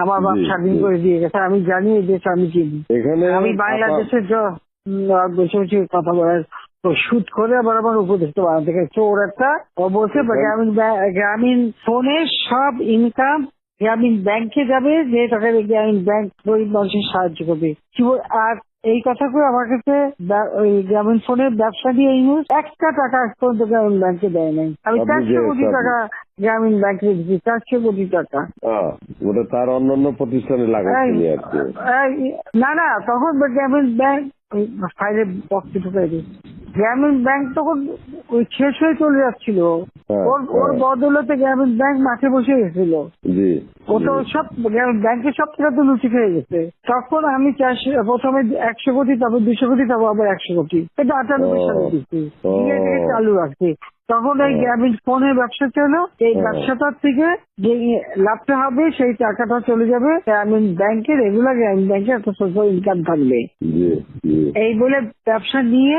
আমার বাপ স্বাধীন করে দিয়ে গেছে আমি জানি এই দেশ আমি চিনি। এখানে আমি বাংলাদেশের বসে বসে কথা বলার তো শুট করে আবার আমার উপদেশটা বানাতে গেছে। চোর একটা বলছে গ্রামীণ গ্রামীণ ফোনে সব ইনকাম গ্রামীণ ব্যাংকে যাবে যে টাকা গ্রামীণ ব্যাংক গরিব মানুষের সাহায্য করবে। কি বল- আর এই কথা করে আমার কাছে ওই গ্রামীণ ফোনের ব্যবসা দিয়ে ইউজ একটা টাকা পর্যন্ত গ্রামীণ ব্যাংকে দেয় নাই। আমি চারশো কোটি টাকা গ্রামীণ ব্যাংকে দিচ্ছি চারশো কোটি টাকা। ওটা তার অন্যান্য প্রতিষ্ঠানে এই- এই- না না তখন গ্রামীণ ব্যাংক ফাইলে দিই গ্রামীণ ব্যাংক তখন ওই শেষ হয়ে চলে যাচ্ছিল। ওর ওর হ্যাঁ। বদলতে গ্রামীণ ব্যাংক মাঠে বসে গেছিল। জি ও তো। সব ব্যাংকের সব টাকা তো লুচি খেয়ে গেছে। তখন আমি চারশো প্রথমে একশো কোটি তারপর দুশো কোটি তারপর আবার একশো কোটি। এটা আটানব্বই সালে দিচ্ছি চালু রাখছি তখন এই। গ্রামীণ ফোনের ব্যবসা ছিল। এই ব্যবসাটার থেকে যে লাভটা হবে সেই টাকাটা চলে যাবে গ্রামীণ ব্যাংকে। রেগুলার গ্রামীণ ব্যাংকে একটা সোশ্যাল ইনকাম থাকবে। এই বলে ব্যবসা নিয়ে